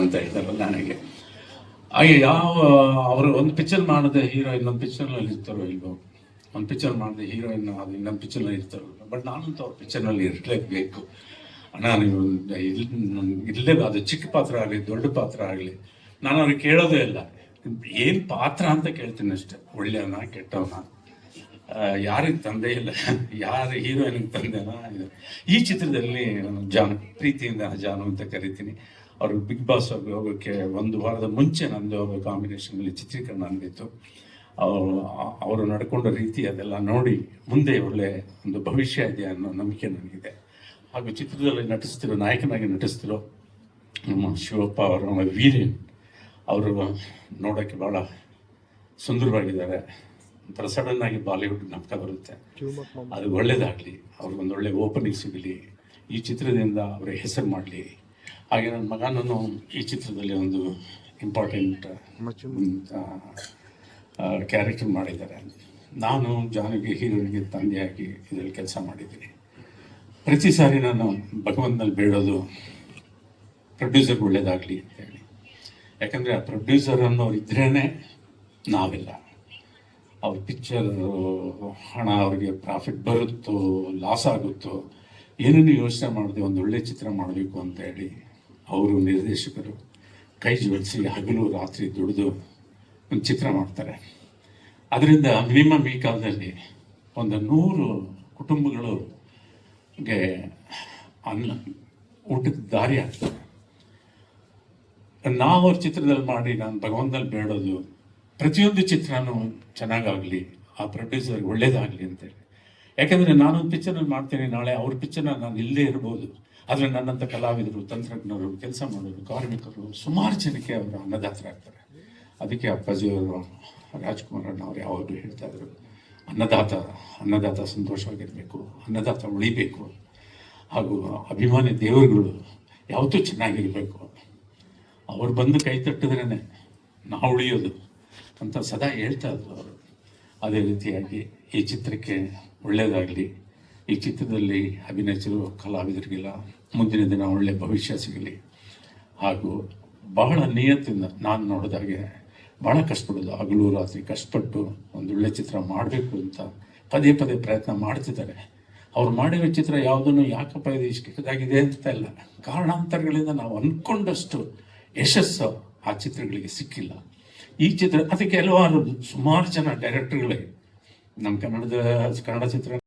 ಅಂತ ಹೇಳ್ತಾರಲ್ಲ ನನಗೆ. ಹಾಗೆ ಯಾವ, ಅವರು ಒಂದು ಪಿಕ್ಚರ್ ಮಾಡದೆ ಹೀರೋ ಇನ್ನೊಂದು ಪಿಕ್ಚರ್ನಲ್ಲಿ ಇರ್ತಾರೋ ಇಲ್ವೋ? ಒಂದು ಪಿಕ್ಚರ್ ಮಾಡಿದೆ ಹೀರೋಯಿನ್ ಅದು ಇನ್ನೊಂದು ಪಿಕ್ಚರ್ನಲ್ಲಿ ಇರ್ತಾರೋ ಬಟ್ ನಾನಂತೂ ಅವ್ರ ಪಿಕ್ಚರ್ನಲ್ಲಿ ಇರಲೇಬೇಕು. ಅಣ್ಣ, ನೀವು ಇಲ್ಲಿ ಅದು ಚಿಕ್ಕ ಪಾತ್ರ ಆಗಲಿ, ದೊಡ್ಡ ಪಾತ್ರ ಆಗಲಿ, ನಾನು ಅವ್ರಿಗೆ ಕೇಳೋದೇ ಇಲ್ಲ. ಏನು ಪಾತ್ರ ಅಂತ ಕೇಳ್ತೀನಿ ಅಷ್ಟೇ. ಒಳ್ಳೆಯವನ, ಕೆಟ್ಟವನ? ಯಾರಿಗೆ ತಂದೆ ಇಲ್ಲ? ಯಾರು ಹೀರೋಯಿನ್ ತಂದೆನಾ. ಈ ಚಿತ್ರದಲ್ಲಿ ಜಾನು, ಪ್ರೀತಿಯಿಂದ ಜಾನು ಅಂತ ಕರಿತೀನಿ. ಅವರು ಬಿಗ್ ಬಾಸ್ ಹೋಗೋಕ್ಕೆ ಒಂದು ವಾರದ ಮುಂಚೆ ನಂದು ಅವರ ಕಾಂಬಿನೇಷನಲ್ಲಿ ಚಿತ್ರೀಕರಣ ಅಂದಿತ್ತು ಅವರು ಅವರು ನಡ್ಕೊಂಡ ರೀತಿ ಅದೆಲ್ಲ ನೋಡಿ ಮುಂದೆ ಒಳ್ಳೆ ಒಂದು ಭವಿಷ್ಯ ಇದೆ ಅನ್ನೋ ನಂಬಿಕೆ ನನಗಿದೆ. ಹಾಗೂ ಚಿತ್ರದಲ್ಲಿ ನಟಿಸ್ತಿರೋ ನಾಯಕನಾಗಿ ನಟಿಸ್ತಿರೋ ನಮ್ಮ ಶಿವಪ್ಪ ಅವರ ವೀರೇನ್ ಅವರು ನೋಡೋಕ್ಕೆ ಭಾಳ ಸುಂದರವಾಗಿದ್ದಾರೆ. ಒಂಥರ ಸಡನ್ ಆಗಿ ಬಾಲಿವುಡ್ ನಾಟಕ ಬರುತ್ತೆ. ಅದು ಒಳ್ಳೇದಾಗಲಿ. ಅವ್ರಿಗೊಂದು ಒಳ್ಳೆ ಓಪನಿಂಗ್ ಸಿಗಲಿ. ಈ ಚಿತ್ರದಿಂದ ಅವರ ಹೆಸರು ಮಾಡಲಿ. ಹಾಗೆ ನನ್ನ ಮಗನನ್ನು ಈ ಚಿತ್ರದಲ್ಲಿ ಒಂದು ಇಂಪಾರ್ಟೆಂಟ್ ಕ್ಯಾರೆಕ್ಟರ್ ಮಾಡಿದ್ದಾರೆ. ನಾನು ಜಾನಕಿ ಹೀರೋನಿಗೆ ತಂದೆಯಾಗಿ ಇದರಲ್ಲಿ ಕೆಲಸ ಮಾಡಿದ್ದೀನಿ. ಪ್ರತಿ ಸಾರಿ ನಾನು ಭಗವಂತನಲ್ಲಿ ಬೇಡೋದು ಪ್ರೊಡ್ಯೂಸರ್ ಒಳ್ಳೇದಾಗಲಿ ಅಂತ ಹೇಳಿ. ಯಾಕಂದರೆ ಆ ಪ್ರೊಡ್ಯೂಸರ್ ಅನ್ನೋರು ಇದ್ರೇ ನಾವೆಲ್ಲ. ಅವ್ರ ಪಿಕ್ಚರ್ ಹಣ, ಅವ್ರಿಗೆ ಪ್ರಾಫಿಟ್ ಬರುತ್ತೋ ಲಾಸ್ ಆಗುತ್ತೋ, ಏನೇನು ಯೋಚನೆ ಮಾಡದೆ ಒಂದು ಒಳ್ಳೆ ಚಿತ್ರ ಮಾಡಬೇಕು ಅಂತ ಹೇಳಿ ಅವರು ನಿರ್ದೇಶಕರು. ಕೈ ಜೋಡಿಸಿ ಹಗಲು ರಾತ್ರಿ ದುಡಿದು ಒಂದು ಚಿತ್ರ ಮಾಡ್ತಾರೆ. ಅದರಿಂದ ಮಿನಿಮಮ್ ಈ ಕಾಲದಲ್ಲಿ ಒಂದು ನೂರು ಕುಟುಂಬಗಳಿಗೆ ಅನ್ನ, ಊಟದ ದಾರಿ ಆಗ್ತದೆ. ನಾವು ಅವ್ರ ಚಿತ್ರದಲ್ಲಿ ಮಾಡಿ ನಾನು ಭಗವಂತನಲ್ಲಿ ಬೇಡೋದು ಪ್ರತಿಯೊಂದು ಚಿತ್ರನೂ ಚೆನ್ನಾಗಾಗಲಿ, ಆ ಪ್ರೊಡ್ಯೂಸರ್ಗೆ ಒಳ್ಳೇದಾಗಲಿ ಅಂತೇಳಿ. ಯಾಕೆಂದರೆ ನಾನೊಂದು ಪಿಕ್ಚರ್ನಲ್ಲಿ ಮಾಡ್ತೀನಿ ನಾಳೆ, ಅವ್ರ ಪಿಕ್ಚರ್ನ ನಾನು ಇಲ್ಲೇ ಇರ್ಬೋದು. ಆದರೆ ನನ್ನಂಥ ಕಲಾವಿದರು, ತಂತ್ರಜ್ಞರು, ಕೆಲಸ ಮಾಡೋರು, ಕಾರ್ಮಿಕರು ಸುಮಾರು ಜನಕ್ಕೆ ಅವರು ಅನ್ನದಾತರಾಗ್ತಾರೆ ಅದಕ್ಕೆ ಅಪ್ಪಾಜಿಯವರು ರಾಜ್ಕುಮಾರ್ ಅಣ್ಣ ಅವ್ರು ಯಾವಾಗಲೂ ಹೇಳ್ತಾ ಇದ್ರು, ಅನ್ನದಾತ ಅನ್ನದಾತ ಸಂತೋಷವಾಗಿರಬೇಕು, ಅನ್ನದಾತ ಉಳಿಬೇಕು. ಹಾಗೂ ಅಭಿಮಾನಿ ದೇವರುಗಳು ಯಾವತ್ತೂ ಚೆನ್ನಾಗಿರಬೇಕು. ಅವ್ರು ಬಂದು ಕೈ ತಟ್ಟಿದ್ರೇ ನಾವು ಉಳಿಯೋದು ಅಂತ ಸದಾ ಹೇಳ್ತಾ ಇದ್ರು ಅವರು. ಅದೇ ರೀತಿಯಾಗಿ ಈ ಚಿತ್ರಕ್ಕೆ ಒಳ್ಳೆಯದಾಗಲಿ. ಈ ಚಿತ್ರದಲ್ಲಿ ಅಭಿನಯಿಸಿರುವ ಕಲಾವಿದರಿಗೆಲ್ಲ ಮುಂದಿನ ದಿನ ಒಳ್ಳೆಯ ಭವಿಷ್ಯ ಸಿಗಲಿ. ಹಾಗೂ ಬಹಳ ನಿಯತ್ತಿಂದ ನಾನು ನೋಡಿದಾಗೆ ಭಾಳ ಕಷ್ಟಪಡೋದು. ಹಗಲು ರಾತ್ರಿ ಕಷ್ಟಪಟ್ಟು ಒಂದು ಒಳ್ಳೆ ಚಿತ್ರ ಮಾಡಬೇಕು ಅಂತ ಪದೇ ಪದೇ ಪ್ರಯತ್ನ ಮಾಡ್ತಿದ್ದಾರೆ. ಅವ್ರು ಮಾಡಿರೋ ಚಿತ್ರ ಯಾವುದನ್ನು ಯಾಕಪ್ಪ ಇದು ಇಷ್ಟು ಕೆಟ್ಟದಾಗಿದೆ ಅಂತ ಇಲ್ಲ. ಕಾರಣಾಂತರಗಳಿಂದ ನಾವು ಅಂದ್ಕೊಂಡಷ್ಟು ಯಶಸ್ಸು ಆ ಚಿತ್ರಗಳಿಗೆ ಸಿಕ್ಕಿಲ್ಲ. ಈ ಚಿತ್ರ, ಅದಕ್ಕೆ ಹಲವಾರು ಸುಮಾರು ಜನ ಡೈರೆಕ್ಟರ್ಗಳೇ ನಮ್ಮ ಕನ್ನಡದ ಕನ್ನಡ ಚಿತ್ರ